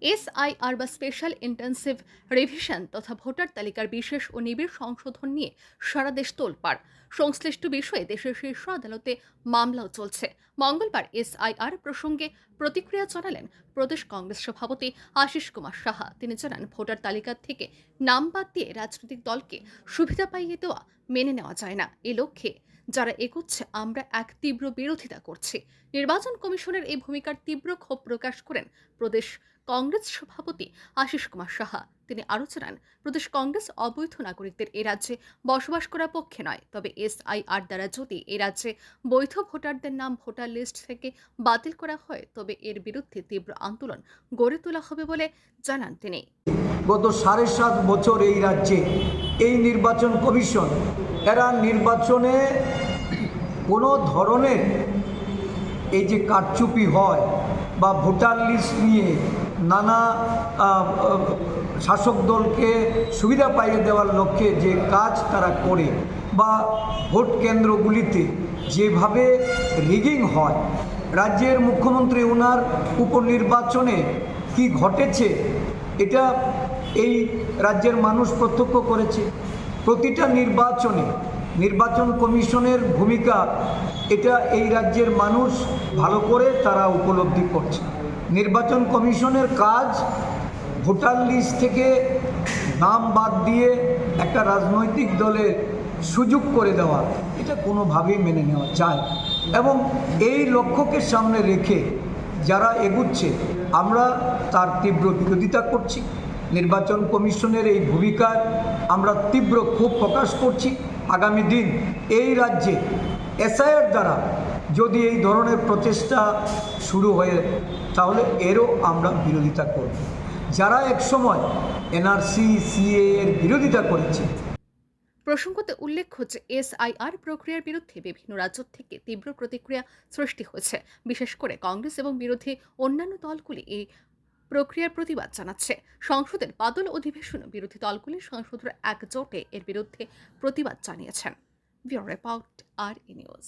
SIR বা special intensive revision তথা voter তালিকার বিশেষ ও নিবিড় সংশোধন নিয়ে সারা দেশ তোলপাড়। সংশ্লিষ্ট বিষয়ে দেশের শীর্ষ আদালতে মামলাও চলছে। মঙ্গলবার এসআইআর প্রসঙ্গে প্রতিক্রিয়া জানালেন প্রদেশ কংগ্রেস সভাপতি আশিস কুমার সাহা। তিনি জানান, ভোটার তালিকা থেকে নাম বাদ দিয়ে রাজনৈতিক দলকে সুবিধা পাইয়ে দেওয়া মেনে নেওয়া যায় না এ লক্ষ্যে যারা এগোচ্ছে, আমরা এক তীব্র বিরোধিতা করছি। নির্বাচন কমিশনের এই ভূমিকার তীব্র ক্ষোভ প্রকাশ করেন প্রদেশ কংগ্রেস সভাপতি আশিস কুমার সাহা। তিনি আরও জানান, প্রদেশ কংগ্রেস অবৈধ নাগরিকদের এ রাজ্যে বসবাস করার পক্ষে নয়, তবে এসআইআর দ্বারা যদি এ রাজ্যে বৈধ ভোটারদের নাম ভোটার লিস্ট থেকে বাতিল করা হয়, তবে এর বিরুদ্ধে তীব্র আন্দোলন গড়ে তোলা হবে বলে জানান তিনি। গত সাড়ে সাত বছর এই রাজ্যে এই নির্বাচন কমিশন এরা নির্বাচনে কোনো ধরনের এই যে কারচুপি হয় বা ভোটার লিস্ট নিয়ে নানা শাসক দলকে সুবিধা পাইয়ে দেওয়ার লক্ষ্যে যে কাজ তারা করে বা ভোট কেন্দ্রগুলিতে যেভাবে রিগিং হয়, রাজ্যের মুখ্যমন্ত্রী ওনার উপনির্বাচনে কি ঘটেছে, এটা এই রাজ্যের মানুষ প্রত্যক্ষ করেছে। প্রতিটা নির্বাচনে নির্বাচন কমিশনের ভূমিকা এটা এই রাজ্যের মানুষ ভালো করে তারা উপলব্ধি করছে। নির্বাচন কমিশনের কাজ ভোটার লিস্ট থেকে নাম বাদ দিয়ে একটা রাজনৈতিক দলের সুযোগ করে দেওয়া, এটা কোনোভাবেই মেনে নেওয়া যায় এবং এই লক্ষ্যকে সামনে রেখে যারা এগুচ্ছে, আমরা তার তীব্র বিরোধিতা করছি। নির্বাচন কমিশনের এই ভূমিকার আমরা তীব্র ক্ষোভ প্রকাশ করছি। আগামী দিন এই রাজ্যে এসআইআর দ্বারা যদি এই ধরনের প্রচেষ্টা শুরু হয়ে, তাহলে এরও আমরা বিরোধিতা করব। যারা একসময় এনআরসি সিএ এর বিরোধিতা করেছে। প্রসঙ্গতে উল্লেখ্য যে এসআইআর প্রক্রিয়ার বিরুদ্ধে বিভিন্ন রাজ্য থেকে তীব্র প্রতিক্রিয়া সৃষ্টি হয়েছে। বিশেষ করে কংগ্রেস এবং বিরোধী অন্যান্য দলগুলি এই প্রক্রিয়ার প্রতিবাদ জানাচ্ছে। সংসদের বাদল অধিবেশন বিরোধী দলগুলির সংসদের একজোটে এর বিরুদ্ধে প্রতিবাদ জানিয়েছেন। রিপোর্ট আর নিউজ।